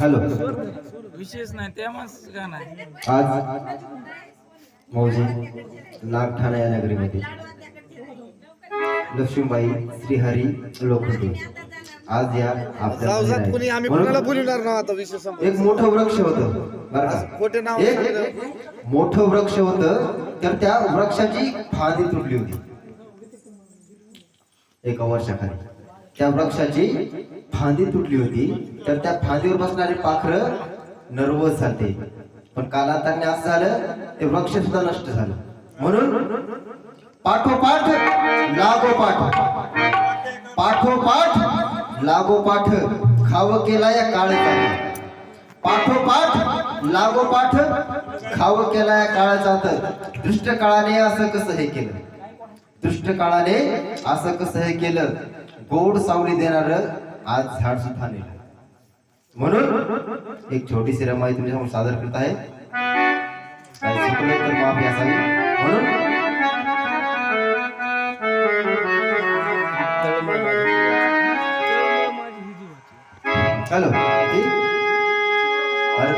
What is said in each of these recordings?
Hello. विशेष नाही तेव्हाच का नाही आज मौजी नागठाणा या नगरीमध्ये. लक्ष्मीबाई श्रीहरी लोखंडे. आज या आपल्या कोणी. आम्ही कोणाला ना आता. एक मोठं वृक्ष होतं बरं का? एक सांगितलं. मोठं वृक्ष होतं तर त्या वृक्षाची फांदी तुटली होती. एका वर्षाखाली. त्या वृक्षाची फांदी तुटली होती. तर त्या फांदीवर बसणारे पाखर नर्वस झाले पण कालांतराने असं झालं ते वृक्ष सुद्धा नष्ट झालं. म्हणून पाठोपाठ लागोपाठ पाठोपाठ लागोपाठ खाव केला या काळजाने पाठोपाठ लागोपाठ खाव केला या काळाचा. तर दृष्ट काळाने असं कसं हे केलं? दृष्ट काळाने असं कसं हे केलं? गोड सावली देणार आज झाड सुद्धा नेलं. म्हणून एक छोटीशी रमाई तुमच्यासमोर सादर करत आहे. तर माफी असावी. म्हणून हॅलो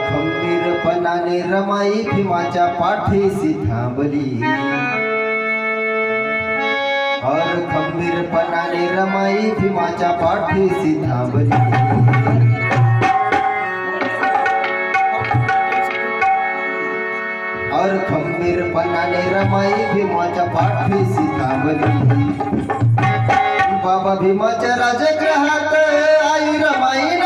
खंबीरपणाने रमाई भीमाच्या पाठीशी थांबली. अर खंबीरपणाने रमाई भीमाच्या पाठीशी थांबली अर खंबीरपणाने रमाई भीमाच्या पाठीशी थांबली बाबा भीमाच्या राजग्रहात आई रमाई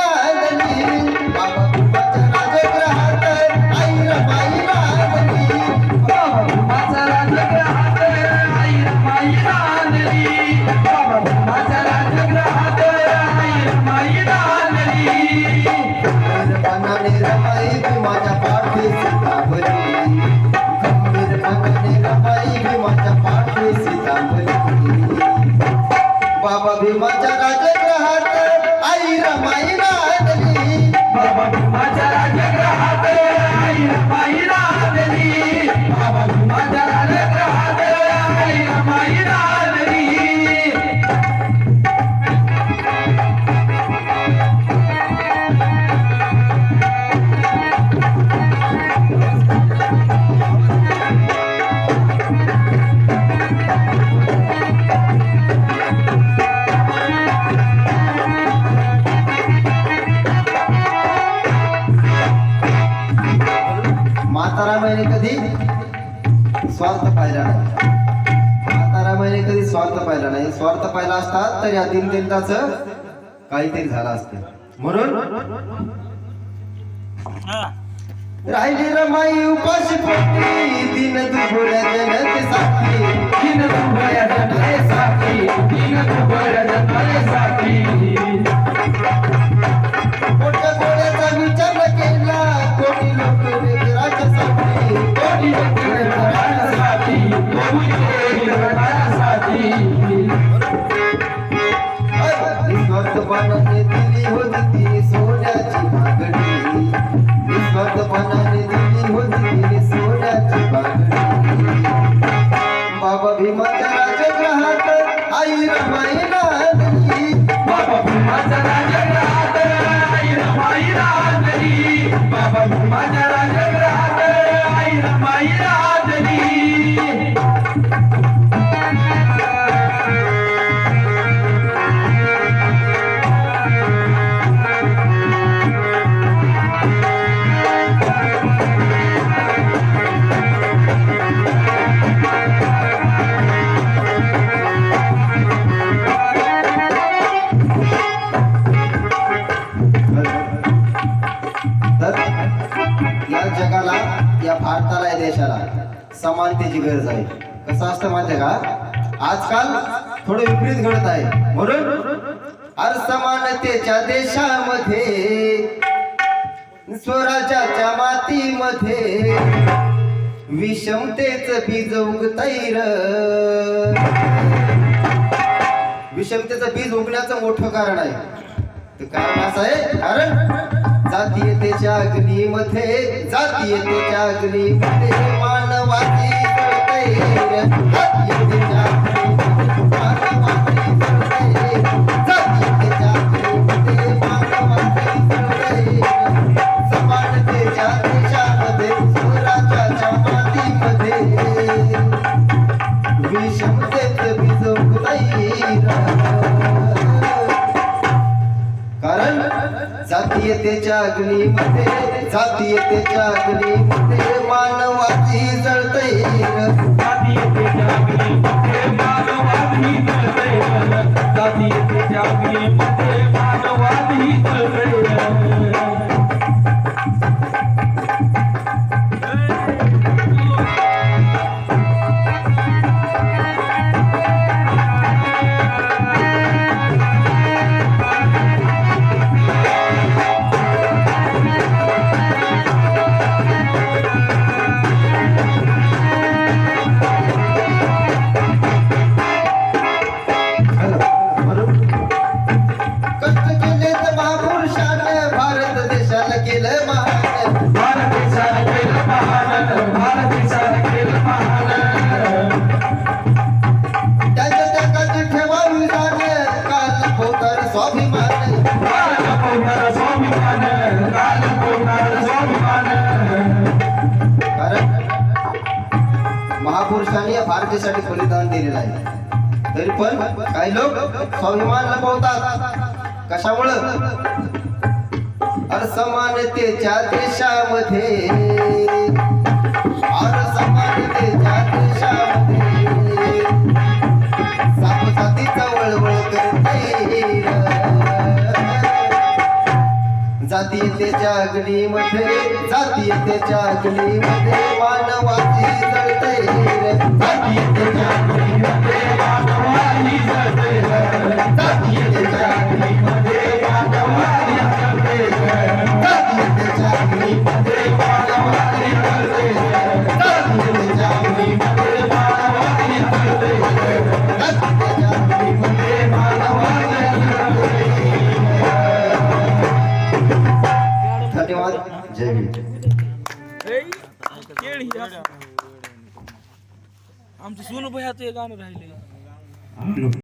स्वार्थ पाहिला नाही. म्हातारामाने कधी स्वार्थ पाहिला नाही. स्वार्थ पाहिला असता तर या दिनदिनताच काहीतरी झालं असतं. म्हणून राहिली रमाई उपाशी पोटी दिन दुबळ्या जनतेसाठी दीन दुबळ्या जनतेसाठी, दीन दुबळ्या जनतेसाठी. आई रमाई समानतेची गरज आहे. कसं असतं माहितीये का? आजकाल थोडं विपरीत घडत आहे. म्हणून असमानतेच्या देशामध्ये स्वराज्याच्या मातीमध्ये विषमतेच बीज उगतैर विषमतेचं बीज उगण्याचं मोठं कारण आहे. ते कारण असं आहे? कारण जातीयतेच्या अग्नीमध्ये जातीयतेच्या अग्नीमध्ये मानव जातीयतेच्या अग्नीमध्ये जातीयतेच्या अग्नीमध्ये मानवाची जळतय अग्नीमध्ये देशाला केलं महान ठेवावी काल होणार स्वाभिमान कारण महापुरुषांनी या बलिदान दिलेलं आहे. तरी पण काही लोक स्वाभिमान लपवतात. कशामुळं? समानतेच्या देशामध्ये. अर समानतेच्या देशामध्ये. सापसातीचा वळवळ करते जातीयतेच्या अग्नीमध्ये जातीयतेच्या अग्नीमध्ये मानवाची जळते जातीयतेच्या अग्नीमध्ये मानवाची जळते गाणं राहिले